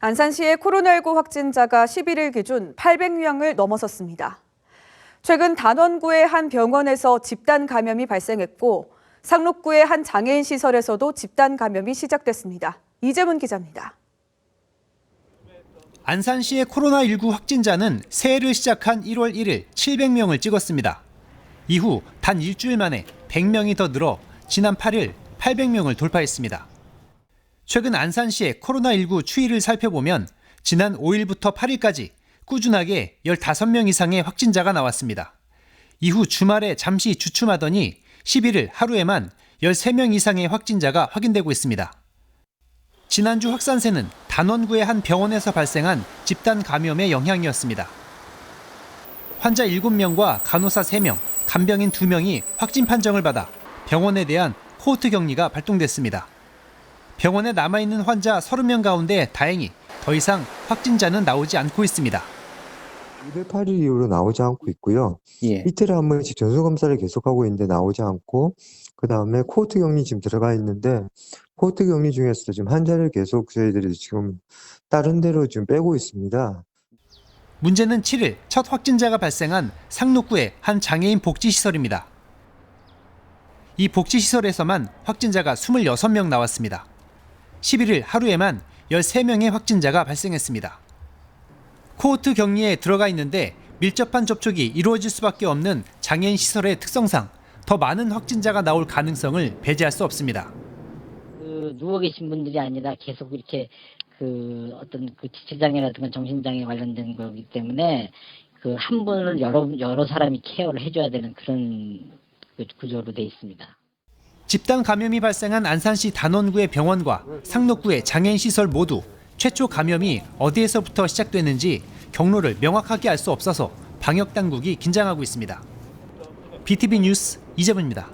안산시의 코로나19 확진자가 11일 기준 800명을 넘어섰습니다. 최근 단원구의 한 병원에서 집단 감염이 발생했고 상록구의 한 장애인 시설에서도 집단 감염이 시작됐습니다. 이재문 기자입니다. 안산시의 코로나19 확진자는 새해를 시작한 1월 1일 700명을 찍었습니다. 이후 단 일주일 만에 100명이 더 늘어 지난 8일 800명을 돌파했습니다. 최근 안산시의 코로나19 추이를 살펴보면 지난 5일부터 8일까지 꾸준하게 15명 이상의 확진자가 나왔습니다. 이후 주말에 잠시 주춤하더니 11일 하루에만 13명 이상의 확진자가 확인되고 있습니다. 지난주 확산세는 단원구의 한 병원에서 발생한 집단 감염의 영향이었습니다. 환자 7명과 간호사 3명, 간병인 2명이 확진 판정을 받아 병원에 대한 코호트 격리가 발동됐습니다. 병원에 남아있는 환자 30명 가운데 다행히 더 이상 확진자는 나오지 않고 있습니다. 208일 이후로 나오지 않고 있고요. 예. 이틀에 한 번씩 전수 검사를 계속하고 있는데 나오지 않고, 그 다음에 코호트 격리 지금 들어가 있는데, 코호트 격리 중에서도 지금 환자를 계속 저희들이 지금 다른 데로 지금 빼고 있습니다. 문제는 7일 첫 확진자가 발생한 상록구의 한 장애인 복지시설입니다. 이 복지시설에서만 확진자가 26명 나왔습니다. 11일 하루에만 13명의 확진자가 발생했습니다. 코호트 격리에 들어가 있는데 밀접한 접촉이 이루어질 수밖에 없는 장애인 시설의 특성상 더 많은 확진자가 나올 가능성을 배제할 수 없습니다. 그 누워 계신 분들이 아니라 계속 이렇게 그 어떤 그 지체장애라든가 정신장애 관련된 거기 때문에 그 한 분을 여러 여러 사람이 케어를 해줘야 되는 그런 그 구조로 돼 있습니다. 집단 감염이 발생한 안산시 단원구의 병원과 상록구의 장애인 시설 모두 최초 감염이 어디에서부터 시작됐는지 경로를 명확하게 알 수 없어서 방역 당국이 긴장하고 있습니다. BTV 뉴스 이재문입니다.